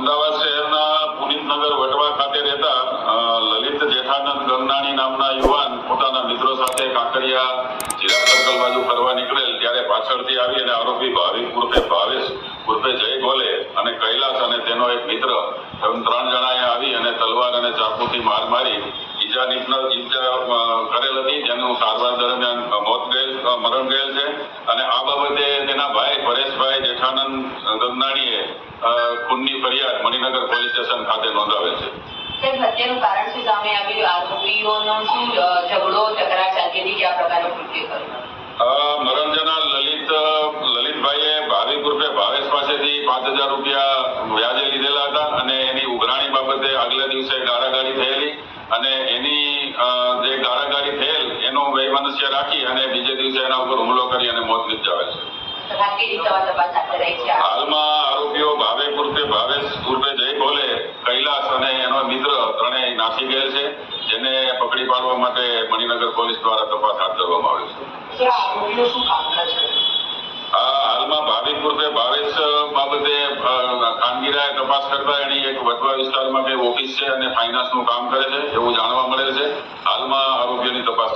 અમદાવાદ શહેરના પુનિતનગર વટવા ખાતે રહેતા લલિત જેઠાનંદ ગંગનાણી નામના યુવાન પોતાના મિત્રો સાથે કાંકરિયા જિલ્લા સર્કલ બાજુ ફરવા નીકળેલ, ત્યારે પાછળથી આવી અને આરોપી ભાવિક ઉર્ફે ભાવેશ ઉર્ફે જય ગોલે અને કૈલાસ અને તેનો એક મિત્ર એમ ત્રણ જણાએ આવી અને તલવાર અને ચાકુથી માર મારી ઈજા નિપન ઈજા કરેલ હતી. જેનું સારવાર દરમિયાન મોત ગયેલ મરણ ગયેલ છે. અને આ બાબતે તેના ભાઈ પરેશભાઈ જેઠાનંદ ગંગનાણીએ ખૂનની ફરિયાદ મણિનગર પોલીસ સ્ટેશન ખાતે નોંધાવેલ છે. સાહેબ હત્યાનું કારણ શું? સામે આવ્યું આરોપીઓનો શું ઝઘડો તકરાર ચાલતી હતી કયા પ્રકારનું કૃત્ય કર્યું? અ, લલિત લલિતભાઈએ ભાવિક ઉર્ફે ભાવેશ પાસેથી પાંચ હજાર રૂપિયા વ્યાજે લીધેલા હતા અને એની ઉઘરાણી બાબતે આગલા દિવસે ગાળાગાળી થયેલી અને એની જે ગાળાગાળી થયેલ એનો વૈમનસ્ય રાખી અને બીજે દિવસે એના ઉપર હુમલો કરી અને મોત નિપજાવેલ હાલમાં આરોપીઓ ભાવે પૂરતે ભાવેશ ઉર્ફે જય ભોલે કૈલાસ અને એનો મિત્ર ત્રણેય નાસી ગયેલ છે જેને પકડી પાડવા માટે મણિનગર પોલીસ દ્વારા તપાસ હાથ ધરવામાં આવી છે. હાલમાં ભાવિક પૂર્વે ભાવેશ બાબતે ખાનગીરાએ તપાસ કરતા એની એક વટવા વિસ્તારમાં બે ઓફિસ છે અને ફાઇનાન્સનું કામ કરે છે એવું જાણવા મળેલ છે. હાલમાં આરોગ્યની તપાસ